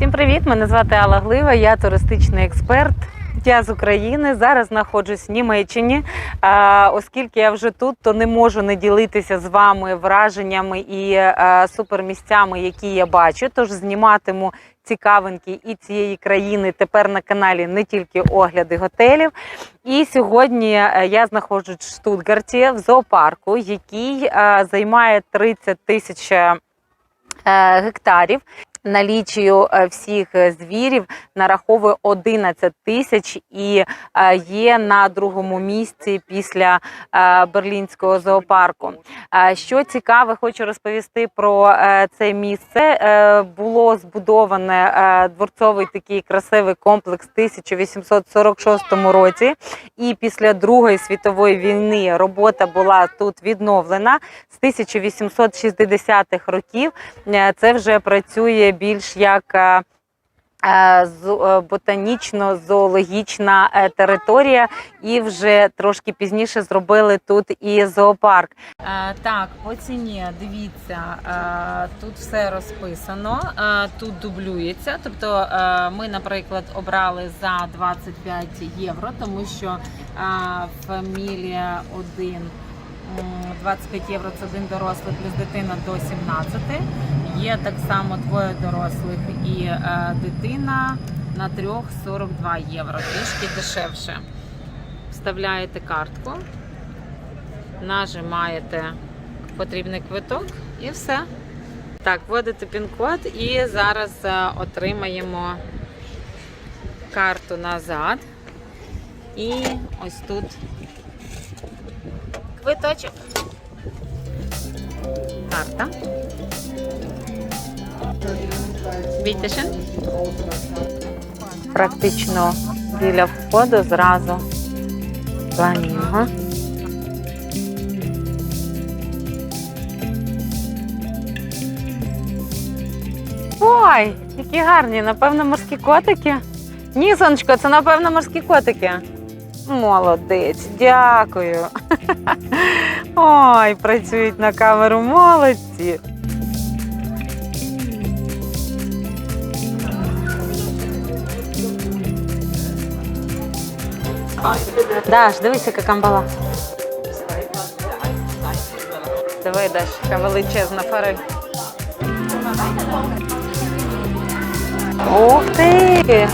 Всім привіт! Мене звати Алла Глива, я туристичний експерт. Я з України. Зараз знаходжусь в Німеччині. Оскільки я вже тут, то не можу не ділитися з вами враженнями і е, супермісцями, які я бачу. Тож зніматиму цікавинки і цієї країни тепер на каналі не тільки огляди готелів. І сьогодні е, я знаходжусь в Штутгарті в зоопарку, який е, займає 30 тисяч гектарів. Налічую е, всіх е, звірів нараховує 11 тисяч і е, є на другому місці після берлінського зоопарку. Що цікаве, хочу розповісти про це місце. Було збудоване дворцовий такий красивий комплекс в 1846 році. І після Другої світової війни робота була тут відновлена з 1860-х років. Це вже працює більш як е, е, е, ботанічно-зоологічна е, територія, і вже трошки пізніше зробили тут і зоопарк. Так, по ціні дивіться, тут все розписано, тут дублюється. Тобто ми, наприклад, обрали за 25 євро, тому що фамілія 1 м, 25 євро це один дорослий плюс дитина до 17. Є так само двоє дорослих і е, дитина на трьох 42 євро, трішки дешевше. Вставляєте картку, нажимаєте потрібний квиток і все. Так, вводите пін-код і зараз е, отримаємо карту назад. І ось тут квиточок. Карта. Бітешен. Практично біля входу зразу фламінго. Ой, які гарні, напевно, морські котики. Ні, сонечко, це напевно морські котики. Молодець, дякую. Ой, працюють на камеру, молодці. Даш, дивись, яка камбала. Давай, Даш, яка величезна форель. Ух ти!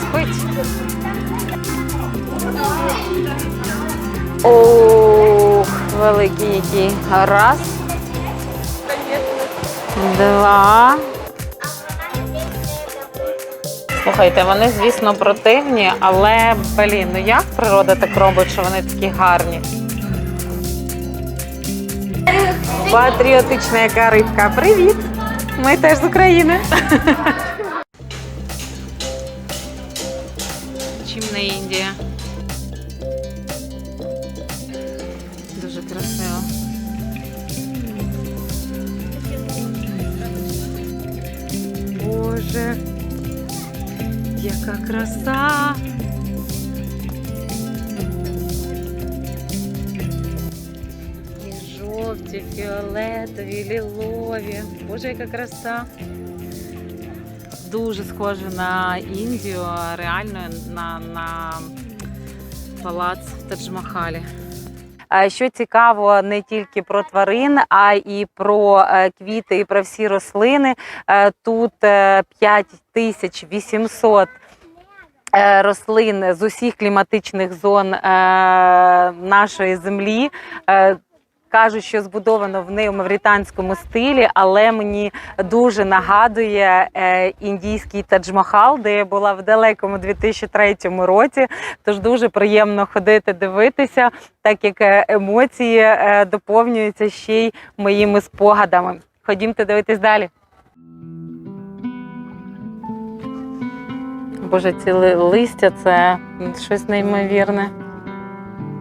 Спить. Ох, великий який. Раз. Два. Слухайте, вони, звісно, противні, але, блін, ну як природа так робить, що вони такі гарні? Патріотична яка рибка. Привіт! Ми теж з України. Чим не Індія? Дуже красиво. Боже, яка краса! І жовті, фіолетові, лілові. Боже, яка краса! Дуже схоже на Індію, реально на, на палац в Тадж-Махалі. Що цікаво не тільки про тварин, а і про е, квіти, і про всі рослини. Е, Тут е, 5800 е, рослин з усіх кліматичних зон е, нашої землі. Кажуть, що збудовано в неомавританському стилі, але мені дуже нагадує е, індійський Тадж-Махал, де я була в далекому 2003 році. Тож дуже приємно ходити дивитися, так як е, емоції е, доповнюються ще й моїми спогадами. Ходімте дивитись далі. Боже, ці листя це щось неймовірне.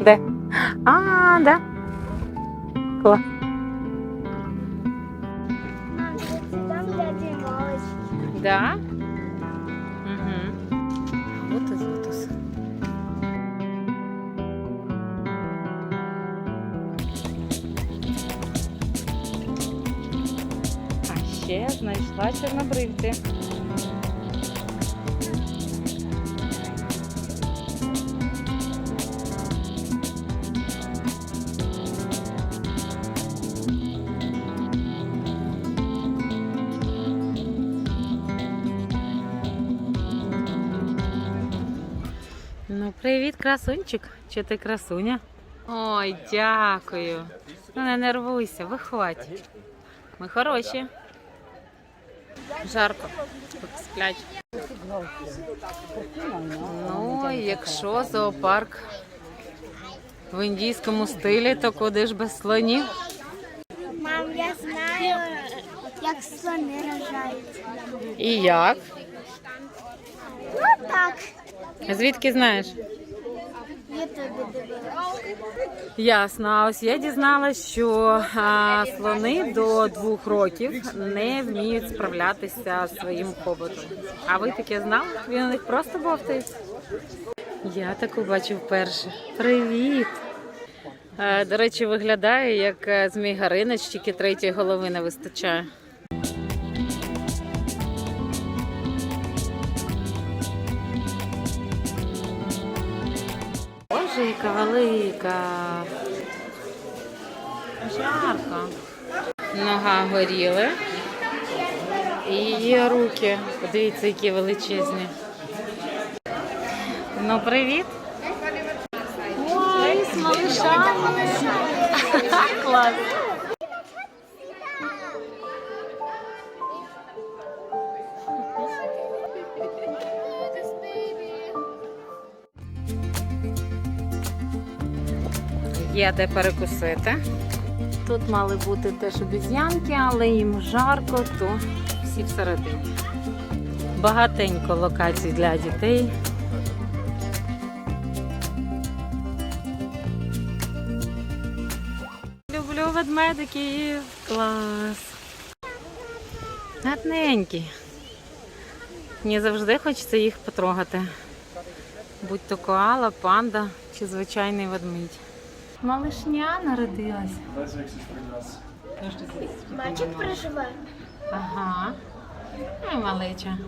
Де? А, да. Клас. Да? Угу. Вот і злотос. Ай. ще знайшла чорнобривці. Привіт, красунчик. Чи ти красуня? Ой, дякую. Ну, не нервуйся, виходь. Ми хороші. Жарко. Сплять. Ну, якщо зоопарк в індійському стилі, то куди ж без слонів? Мам, я знаю, як слони рожають. І як? Ну так. Звідки знаєш? Ясно. А ось я дізналась, що а, слони до двох років не вміють справлятися зі своїм хоботом. А ви таке знали? Він у них просто бовтається? Я таку бачу вперше. Привіт! Е, До речі, виглядає як е, Змій Гаринич, тільки третьої голови не вистачає. Яка велика. Жарко. Нога горіли. І її руки. Подивіться, які величезні. Ну, привіт. Ой, з малышами. Клас. Є де перекусити. Тут мали бути теж обіз'янки, але їм жарко, то всі всередині. Багатенько локацій для дітей. Люблю ведмедиків. Клас. Гарненькі. Мені завжди хочеться їх потрогати. Будь то коала, панда чи звичайний ведмідь. Малишня народилась. Мальчик проживає. Ага. Ай, малеча.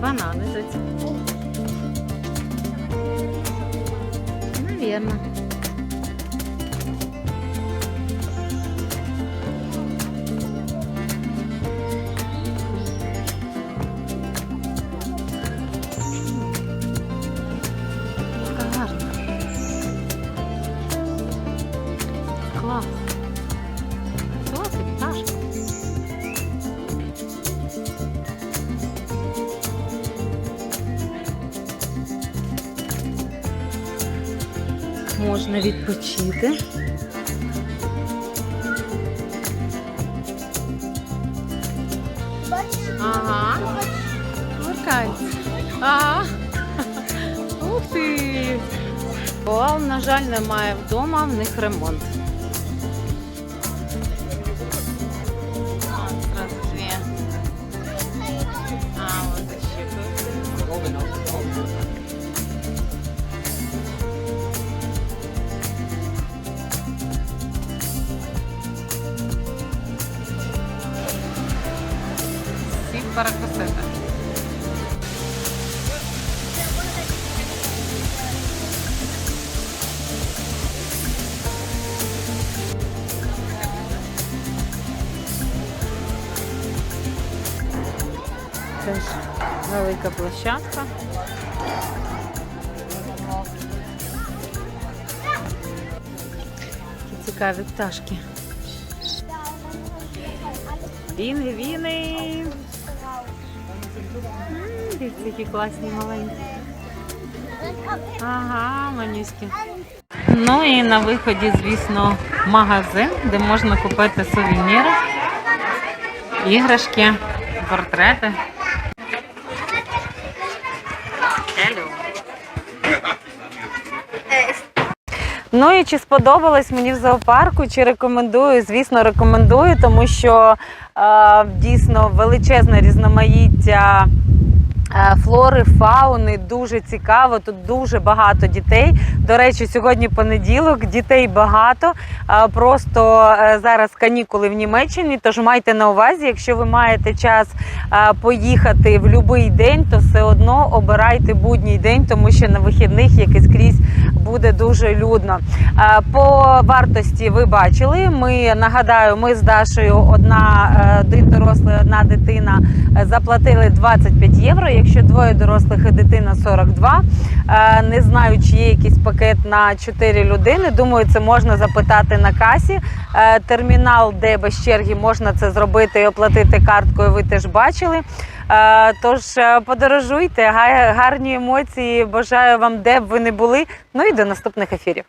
Банани тут. Наверно. Можна відпочити. Ага. Смеркається. Ага. Ух ти. Коал, на жаль, немає вдома, в них ремонт. Перекусити. Теж велика площадка. Які цікаві пташки. Віни, віни. Дивіться, які класні маленькі. Ага, манюськи. Ну і на виході, звісно, магазин, де можна купити сувеніри, іграшки, портрети. Ну і чи сподобалось мені в зоопарку, чи рекомендую? Звісно, рекомендую, тому що е, дійсно величезне різноманіття флори, фауни. Дуже цікаво. Тут дуже багато дітей. До речі, сьогодні понеділок, дітей багато. Е, Просто е, зараз канікули в Німеччині. Тож майте на увазі, якщо ви маєте час е, поїхати в будь-який день, то все одно обирайте будній день, тому що на вихідних як і скрізь буде дуже людно. Е, По вартості ви бачили. Ми нагадаю, ми з Дашею одна е, один одна дитина е, заплатили 25 євро. Якщо двоє дорослих і дитина 42. Е, Не знаю, чи є якийсь пакет на 4 людини. Думаю, це можна запитати на касі. Е, Термінал, де без черги можна це зробити і оплатити карткою. Ви теж бачили. Е, Тож подорожуйте, гарні емоції. Бажаю вам, де б ви не були. Ну і до наступних ефірів.